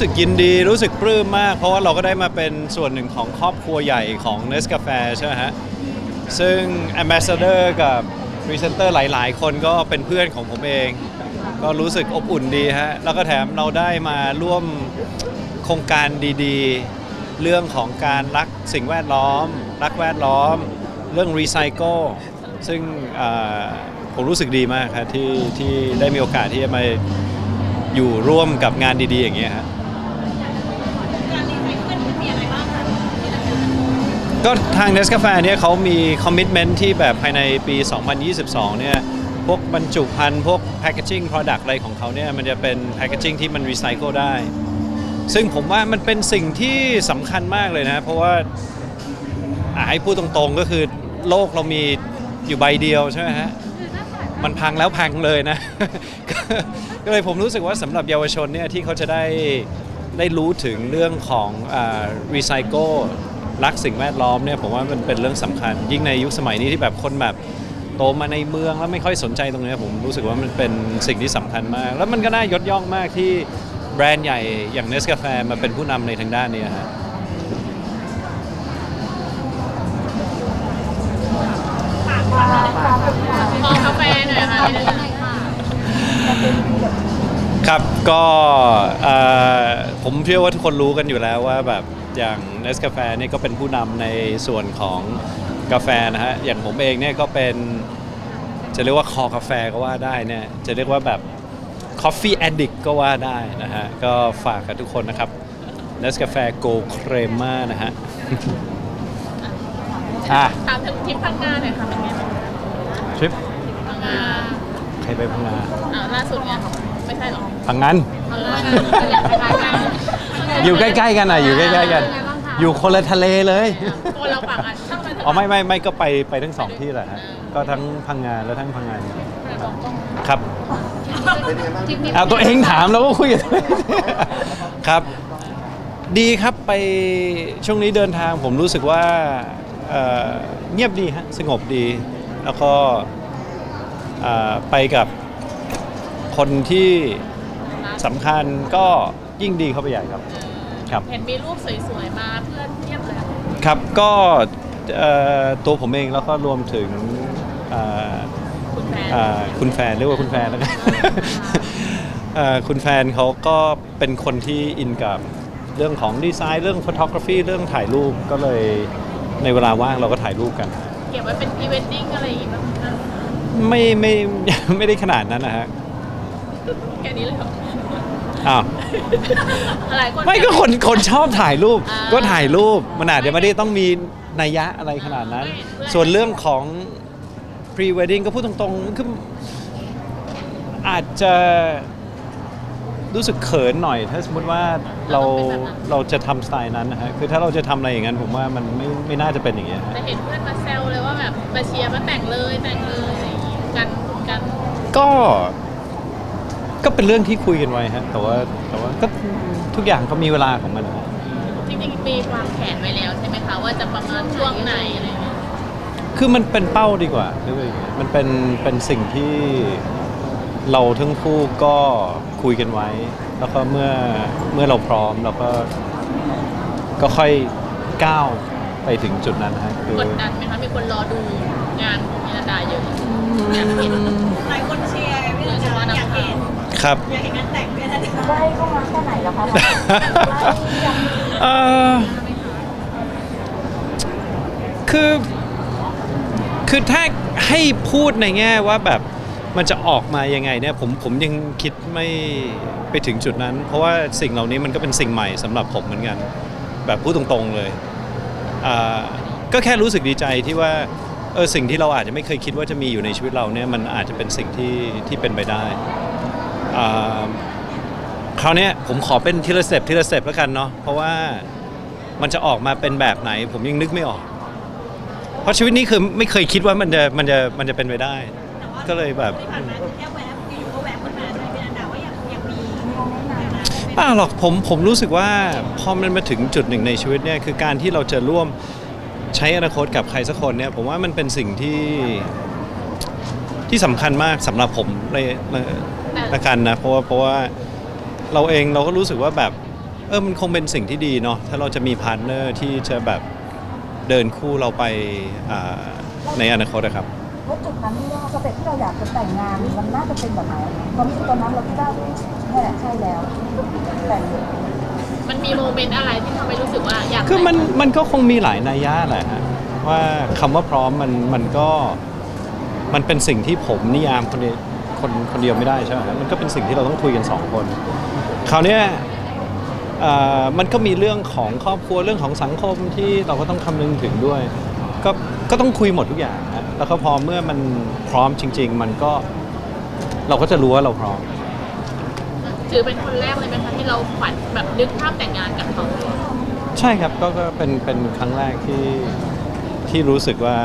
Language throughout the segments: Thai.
สึกยินดีรู้สึกปลื้มมาก เพราะว่าเราก็ได้มาเป็นส่วนหนึ่งของครอบครัวใหญ่ของ n e s c a f e ใช่ไหมฮะ ซึ่ง Ambassador กับ Presenter หลาย ๆ คนก็เป็นเพื่อนของผมเอง ก็รู้สึกอบอุ่นดีฮะ แล้วก็แถมเราได้มาร่วมโครงการดีๆ เรื่องของการรักสิ่งแวดล้อม รักแวดล้อม เรื่องรีไซเคิลซึ่งผมรู้สึกดีมากครับที่ที่ได้มีโอกาสที่จะมาอยู่ร่วมกับงานดี ๆ อย่างเงี้ยฮะก ก็ทาง Nescafe เนี่ยเขามีคอมมิ t เมนต์ที่แบบภายในปี 2022 เนี่ย พวกบรรจุภัณฑ์ พวกแพ c เกจิ้ง product อะไรของเขาเนี่ย มันจะเป็นแพ c เกจิ้งที่มันรีไซเคิลได้ ซึ่งผมว่ามันเป็นสิ่งที่สำคัญมากเลยนะ เพราะว่าให้พูดตรงๆก็คือโลกเรามีอยู่ใบเดียวใช่ไหมฮะ มันพังแล้วพังเลยนะ ก็เลยผมรู้สึกว่าสำหรับเยาวชนเนี่ยที่เขาจะได้ได้รู้ถึงเรื่องของรีไซเคิล รักสิ่งแวดล้อมเนี่ยผมว่ามันเป็นเรื่องสำคัญ ยิ่งในยุคสมัยนี้ที่แบบคนแบบโตมาในเมืองแล้วไม่ค่อยสนใจตรงเนี้ยผมรู้สึกว่ามันเป็นสิ่งที่สำคัญมาก แล้วมันก็น่ายกย่องมากที่แบรนด์ใหญ่อย่าง n e s c a f e มาเป็นผู้นำในทางด้านเนี้ฮะขอกาแฟหน่อยค่ะครับก็เอ่อผมเชื่อว่าทุกคนรู้กันอยู่แล้วว่าแบบ อย่าง n e s c a f e นี่ก็เป็นผู้นำในส่วนของกาแฟนะฮะ อย่างผมเองเนี่ยก็เป็นจะเรียกว่าคอกาแฟก็ว่าได้เนี่ย จะเรียกว่าแบบ Coffee Addict ก็ว่าได้นะฮะ ก็ฝากกับทุกคนนะครับ n e s c a f e Go Crema นะฮะ อะ ถามถึงทริปพังงาหน่อยค่ะเป็นไงบ้างทริปพังงาใครไปพังงาอ่าล่าสุดไง ไม่ใช่หรอพังงันพังงาอยากไปพังงาอยู่ใกล้ๆกันอะอยู่ใกล้ๆกัน อยู่คนละทะเลเลยตัวเราปากอะช่างมันอ๋อไม่ไม่ไม่ก็ไปไปทั้งสองที่แหละฮะก็ทั้งพังงานและทั้งพังงานครับทริปนี้เอาตัวเองถามแล้วก็คุยกับตัวเองครับ ดีครับไปช่วงนี้เดินทางผมรู้สึกว่าเอ่อเงียบดีฮะสงบดี แล้วก็เอ่อไปกับ คนที่สำคัญก็ยิ่งดีเข้าไปใหญ่ครับครับ เห็นมีรูปสวยๆมาเพื่อนเทียบเลยครับก็เอ่อตัวผมเองแล้วก็รวมถึงเอ่อคุณแฟนเอ่อคุณแฟนเรียกว่าคุณแฟนแล้วกัน เอ่อคุณแฟนเขาก็เป็นคนที่อินกับเรื่องของดีไซน์เรื่องฟ o ท o กราฟีเรื่องถ่ายรูปก็เลยในเวลาว่างเราก็ถ่ายรูปกัน เก็บไว้เป็นพรีเวดดิ้งอะไรอย่างงี้บ้างนะไม่ไม่ ไม่ได้ขนาดนั้นนะฮะ แค่นี้เลยเหรออ้าวหลายคน ไม่ก็คนคนชอบถ่ายรูป อ่าก็ถ่ายรูปมันอาจจะไม่ได้ต้องมีนัยยะอะไรขนาดนั้น ไม่เพื่อนส่วนเรื่องของ pre wedding ก็พูดตรงๆคืออาจจะรู้สึกเขินหน่อย ถ้าสมมติว่าเราเราจะทำสไตล์นั้นนะฮะคือถ้าเราจะทำอะไรอย่างนั้นผมว่ามันไม่ไม่น่าจะเป็นอย่างเงี้ยฮะ แต่เห็นเพื่อนมาแซวเลยว่าแบบมาเชียร์มาแต่งเลยแต่งเลยอะไรอย่างงี้กันกันก็ ก็เป็นเรื่องที่คุยกันไว้ฮะแต่ว่าแต่ว่าก็ทุกอย่างก็มีเวลาของมันนะฮะจริงๆมีวางแผนไว้แล้วใช่ไหมคะว่าจะประมาณช่วงไหนอะไรอย่างเงี้ยคือมันเป็นเป้าดีกว่าเรียกว่าอย่างเงี้ยมันเป็นเป็นสิ่งที่เราทั้งคู่ก็คุยกันไว้ แล้วก็เมื่อเมื่อเราพร้อมเราก็ก็ค่อยก้าวไปถึงจุดนั้นนะฮะคือกดดันไหมคะมีคนรอดูงานของมินาดาเยอะอยากเห็นหลายคนเชียร์พี่โดยเฉพาะนักอยากข่าเห็วน ครับ อยากเห็นงานแต่งพี่นันใกล้เข้ามาแค่ไหนแล้วคะเอ่อคือ คือถ้าให้พูดในแง่ว่าแบบมันจะออกมายังไงเนี่ยผมผมยังคิดไม่ไปถึงจุดนั้น เพราะว่าสิ่งเหล่านี้มันก็เป็นสิ่งใหม่สำหรับผมเหมือนกัน แบบพูดตรงๆเลยอ่าก็แค่รู้สึกดีใจที่ว่าเออสิ่งที่เราอาจจะไม่เคยคิดว่าจะมีอยู่ในชีวิตเราเนี่ยมันอาจจะเป็นสิ่งที่ที่เป็นไปได้ อ่าคราวเนี้ยผมขอเป็นทีละสเต็ปทีละสเต็ปแล้วกันเนาะเพราะว่ามันจะออกมาเป็นแบบไหน ผมยังนึกไม่ออก เพราะชีวิตนี้คือไม่เคยคิดว่ามันจะมันจะมันจะเป็นไปได้ ก็เลยแบบ ที่ผ่านมาแค่แวบอยู่ๆก็แวบขึ้นมาใช่ไหมพี่นันดาว่าอยากอยากมีเปล่าหรอกผมผมรู้สึกว่าพอมันมาถึงจุดหนึ่งในชีวิตเนี่ยคือการที่เราจะร่วมใช้อนาคตกับใครสักคนเนี่ยผมว่ามันเป็นสิ่งที่ที่สำคัญมากสำหรับผมในใน ละกันนะเพราะว่าเพราะว่าเราเองเราก็รู้สึกว่าแบบเออมันคงเป็นสิ่งที่ดีเนาะถ้าเราจะมีพาร์ทเนอร์ที่จะแบบเดินคู่เราไปอ่าในอนาคตนะครับว่าจุดนั้นที่ว่าสเต็ปที่เราอยากจะแต่งงานมันน่าจะเป็นแบบไหนความรู้สึกตอนนั้นเราคิดว่านี่แหละใช่แล้วแต่งมันมีโมเมนต์อะไรที่ทำให้รู้สึกว่าอยากคือมันแต่งมันก็คงมีหลายนัยยะแหละฮะว่าคำว่าพร้อมมันมันก็มันเป็นสิ่งที่ผมนิยามคนเดียว คนคนเดียวไม่ได้ใช่ไหมฮะมันก็เป็นสิ่งที่เราต้องคุยกันสองคน คราวเนี้ยเอ่อมันก็มีเรื่องของครอบครัวเรื่องของสังคมที่เราก็ต้องคำนึงถึงด้วย ก็ก็ต้องคุยหมดทุกอย่างฮะแล้วก็พอเมื่อมันพร้อมจริง ๆ มันก็เราก็จะรู้ว่าเราพร้อม ถือเป็นคนแรกเลยไหมคะที่เราฝันแบบนึกภาพแต่งงานกับเขาใช่ครับก็ก็เป็นเป็นครั้งแรกที่ที่รู้สึกว่า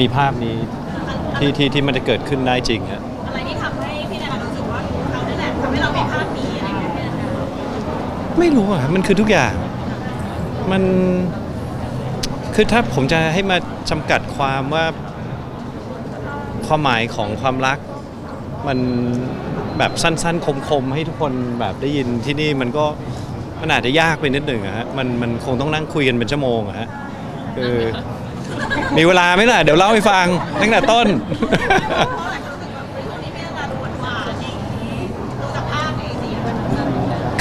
มีภาพนี้ ที่ที่ที่มันจะเกิดขึ้นได้จริงฮะอะไรที่ทำให้พี่นันดารู้สึกว่าเขานั่นแหละทำให้เรามีภาพนี้อะไรอย่างเงี้ยพี่นันดาไม่รู้อะมันคือทุกอย่าง มันคือถ้าผมจะให้มาจำกัดความว่า ความหมายของความรัก มันแบบสั้นๆ คมๆ ให้ทุกคนแบบได้ยินที่นี่มันก็มันอาจจะยากไปนิดหนึ่งอะฮะมันมันคงต้องนั่งคุยกันเป็นชั่วโมงอะฮะคือ มีเวลาไหมล่ะ เดี๋ยวเล่าให้ฟังตั้งแต่ต้นคนรู้สึกว่าเป็นคนที่พี่นันดาดูหวานๆอย่างนี้ดูจากภาพในสีมัน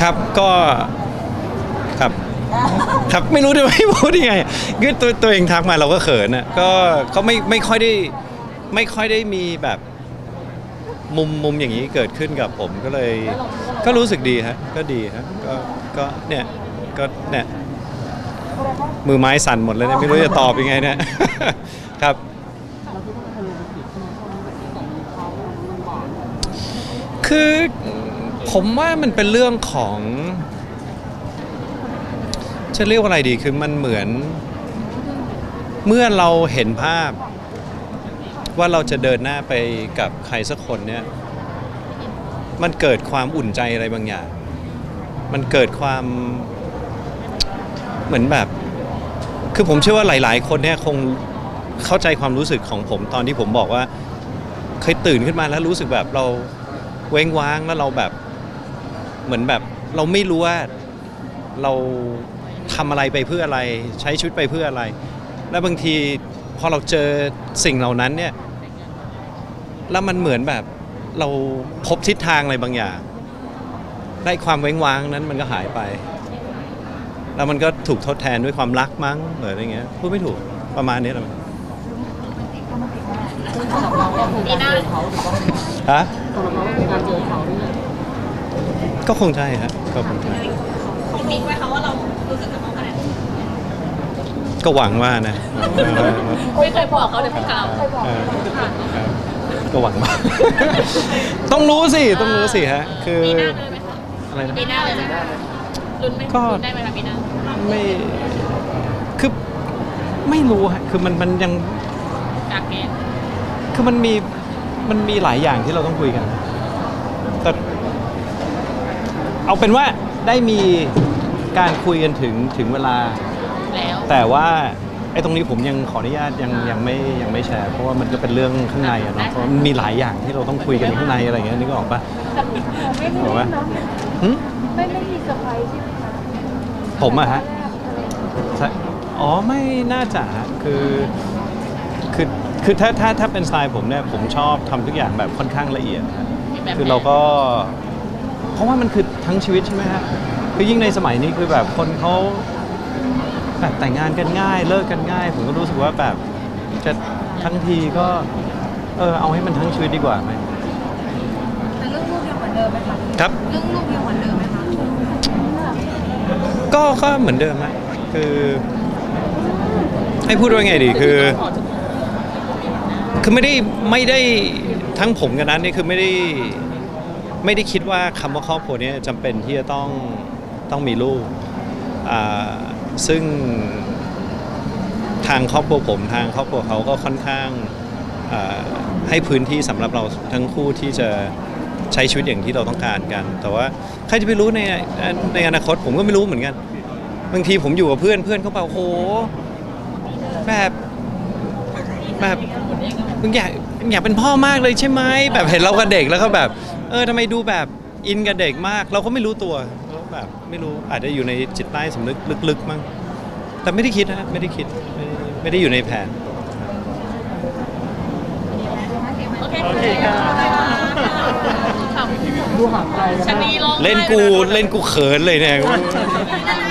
ครับก็ครับ ครับไม่รู้จะไม่พูดยังไงคือตัวตัวเองทักมาเราก็เขินอะก็ก็ไม่ไม่ค่อยได้ไม่ค่อยได้มีแบบมุมมุมอย่างนี้เกิดขึ้นกับผมก็เลย ก็รู้สึกดีฮะก็ดีฮะก็ก็เนี่ยก็เนี่ย มือไม้สั่นหมดเลยเนี่ยไม่รู้จะตอบยังไงเนี่ย ครับคือผมว่ามันเป็นเรื่องของจะเรียกว่าอะไรดีคือมันเหมือน เมื่อเราเห็นภาพ ว่าเราจะเดินหน้าไปกับใครสักคนเนี่ยมันเกิดความอุ่นใจอะไรบางอย่าง มันเกิดความ เหมือนแบบ คือผมเชื่อว่าหลาย ๆ คนเนี่ยคงเข้าใจความรู้สึกของผมตอนที่ผมบอกว่า เคยตื่นขึ้นมาแล้วรู้สึกแบบเราเว้งว้างแล้วเราแบบ เหมือนแบบเราไม่รู้ว่าเราทำอะไรไปเพื่ออะไร ใช้ชีวิตไปเพื่ออะไร แล้วบางทีพอเราเจอสิ่งเหล่านั้นเนี่ยแล้วมันเหมือนแบบเราพบทิศทางอะไรบางอย่างได้ความเว้งว้างนั้นมันก็หายไป แล้วมันก็ถูกทดแทนด้วยความรักมั้งหรืออะไรเงี้ยพูดไม่ถูกประมาณนี้แหละมั้งปีหน้าฮะก็คงใช่ฮะก็คงใช่เขามิกไว้เขาว่าเรารู้สึกกับเขาขนาดนี้ก็หวังว่านะหวังว่าไม่เคยบอกเขาเลยพี่ข่าวเออครับก็หวังว่าต้องรู้สิต้องรู้สิฮะคือปีหน้าเลยไหมคะอะไรนะปีหน้าเลยไหมลุ้นไหมก็ลุ้นได้ไหมคะปีหน้า ไม่คือไม่รู้ฮะคือมันมันยังจากเกณฑ์คือมันมีมันมีหลายอย่างที่เราต้องคุยกัน แต่เอาเป็นว่าได้มีการคุยกันถึงถึงเวลา แล้วแต่ว่าไอ้ตรงนี้ผมยังขออนุญาตยังยังไม่ยังไม่แชร์ เพราะว่ามันก็เป็นเรื่องข้างในอะเนาะเพราะมันมีหลายอย่างที่เราต้องคุยกันข้างในอะไรอย่างเงี้ยนึกออกปะบอกว่าหึไม่ไม่มีเซอร์ไพรส์ใช่ไหมคะ ผมอะฮะใช่อ๋อไม่น่าจะฮะคือคือคือถ้าถ้าถ้าเป็นสไตล์ผมเนี่ยผมชอบทำทุกอย่างแบบค่อนข้างละเอียดฮะแบบคือเราก็ เพราะว่ามันคือทั้งชีวิตใช่ไหมฮะคือยิ่งในสมัยนี้คือแบบคนเขาแบบแต่งงานกันง่าย เลิกกันง่าย ผมก็รู้สึกว่าแบบจะทั้งทีก็ เออเอาให้มันทั้งชีวิตดีกว่าไหมแต่เรื่องลูกยังเหมือนเดิมไหมคะครับ เรื่องลูกยังเหมือนเดิมไหมคะ ก็ก็เหมือนเดิมฮะคือ ให้พูดว่าไงดีคือ คือไม่ได้ไม่ได้ทั้งผมกับนั้นนี่คือไม่ได้ไม่ได้คิดว่าคำว่าครอบครัวเนี้จำเป็นที่จะต้องต้องมีลูกอ่าซึ่งทางครอบครัวผมทางครอบครัวเขาก็ค่อนข้างอ่าให้พื้นที่สำหรับเราทั้งคู่ที่จะ ใช้ชีวิตอย่างที่เราต้องการกัน แต่ว่าใครจะไปรู้ในในอนาคตผมก็ไม่รู้เหมือนกัน บางทีผมอยู่กับเพื่อนเพื่อนเขาบอกโอ้โหแบบแบบมึงอยากอยากเป็นพ่อมากเลยใช่ไหมแบบเห็นเรากับเด็กแล้วก็แบบ เออทำไมดูแบบอินกับเด็กมาก เราก็ไม่รู้ตัวแบบไม่รู้อาจจะอยู่ในจิตใต้สำนึกลึกๆมั้งแต่ไม่ได้คิดนะไม่ได้คิดไม่ได้อยู่ในแผน ค่ะดูหางไกเล่นกูเล่นกูเขินเลยเนี่ย